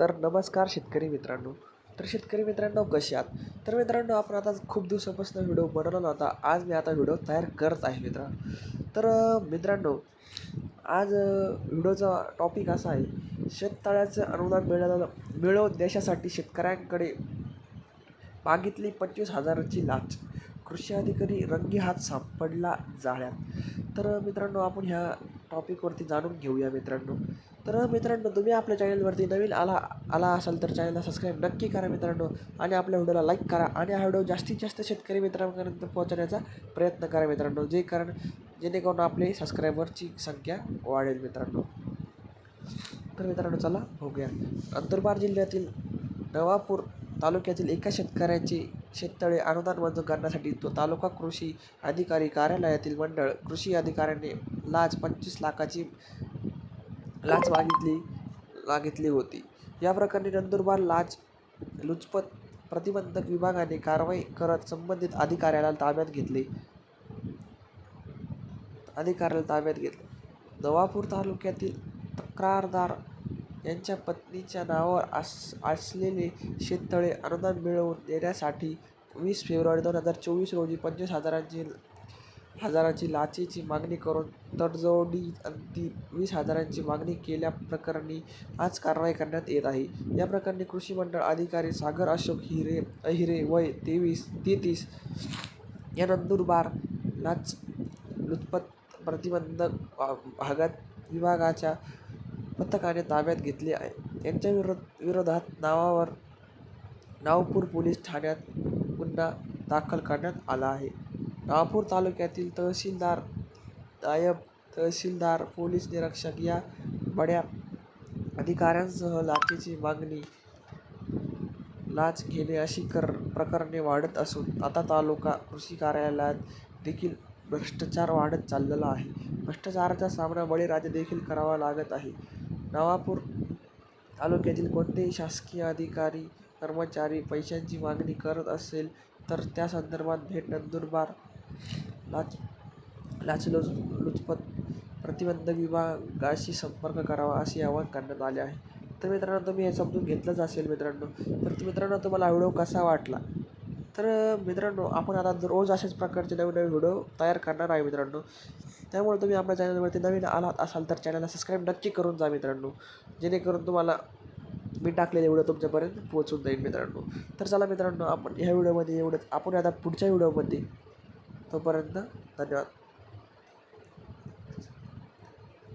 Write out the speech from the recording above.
तर नमस्कार शेतकरी मित्रांनो. तर शेतकरी मित्रांनो कसे आहात? तर मित्रांनो आपण आता खूप दिवसापासून व्हिडिओ बनवला नव्हता आज मी आता व्हिडिओ तयार करत आहे मित्रांनो तर मित्रांनो आज व्हिडिओचा टॉपिक असा आहे. शेततळ्याचं अनुदान मिळालं मिळव देशासाठी शेतकऱ्यांकडे मागितली पंचवीस हजाराची लाच. कृषी अधिकारी रंगी हात सापडला जाळ्यात. तर मित्रांनो आपण ह्या टॉपिकवरती जाणून घेऊया मित्रांनो. तर मित्रांनो तुम्ही आपल्या चॅनलवरती नवीन आला आला असाल तर चॅनलला सबस्क्राईब नक्की करा मित्रांनो आणि आपल्या व्हिडिओला लाईक करा आणि हा व्हिडिओ जास्तीत जास्त शेतकरी मित्रांपर्यंत पोहोचण्याचा प्रयत्न करा मित्रांनो जे कारण जेणेकरून आपले सबस्क्रायबरची संख्या वाढेल मित्रांनो. तर मित्रांनो चला बघूया. नंदुरबार जिल्ह्यातील नवापूर तालुक्यातील एका शेतकऱ्याचे शेततळे अनुदान मंजूर करण्यासाठी तो तालुका कृषी अधिकारी कार्यालयातील मंडळ कृषी अधिकाऱ्याने लाच पंचवीस लाखाची लाच मागितली मागितली होती. या प्रकरणी नंदुरबार लाच लुचपत प्रतिबंधक विभागाने कारवाई करत संबंधित अधिकाऱ्याला ताब्यात घेतले. अधिकाऱ्याला ताब्यात घेतले. नवापूर तालुक्यातील तक्रारदार यांच्या पत्नीच्या नावावर आस असलेले शेततळे अनुदान मिळवून देण्यासाठी वीस फेब्रुवारी दोन हजार चोवीस रोजी पंचवीस हजारांची हजाराची लाचेची मागणी करून तडजोडी अंती वीस हजारांची मागणी केल्या प्रकरणी आज कारवाई करण्यात येत आहे. या प्रकरणी कृषी मंडळ अधिकारी सागर अशोक हिरे अहिरे वय तेवीस तेहतीस या नंदुरबार लाच लुचपत प्रतिबंधक भागात विभागाच्या पथकाने ताब्यात घेतले आहे. यांच्या विरोध विरोधात नावावर नावपूर पोलीस ठाण्यात गुन्हा दाखल करण्यात आला आहे. नागपूर तालुक्यातील तहसीलदार नायब तहसीलदार पोलीस निरीक्षक या बड्या अधिकाऱ्यांसह लाचेची मागणी लाच घेणे अशी कर प्रकरणे वाढत असून आता तालुका कृषी कार्यालयात देखील भ्रष्टाचार वाढत चाललेला आहे. भ्रष्टाचाराचा सामना बळीराजा देखील करावा लागत आहे. नवापूर तालुक्यातील कोणतेही शासकीय अधिकारी कर्मचारी पैशांची मागणी करत असेल तर त्या संदर्भात भेट नंदुरबार लाच लाचलुच लुचपत प्रतिबंधक विभागाशी संपर्क करावा असे आवाहन करण्यात आले आहे. तर मित्रांनो तुम्ही हे समजून घेतलंच असेल मित्रांनो. तर मित्रांनो तुम्हाला हा व्हिडिओ कसा वाटला? तर मित्रांनो आपण आता रोज अशाच प्रकारचे नवीन नवीन व्हिडिओ तयार करणार आहे मित्रांनो. त्यामुळे तुम्ही आपल्या चॅनलवरती नवीन आलात असाल तर चॅनलला सबस्क्राईब नक्की करून जा मित्रांनो. जेणेकरून तुम्हाला मी टाकलेले व्हिडिओ तुमच्यापर्यंत पोहोचून जाईल मित्रांनो. तर चला मित्रांनो आपण ह्या व्हिडिओमध्ये एवढंच. आपण आता पुढच्या व्हिडिओमध्ये तोपर्यंत धन्यवाद.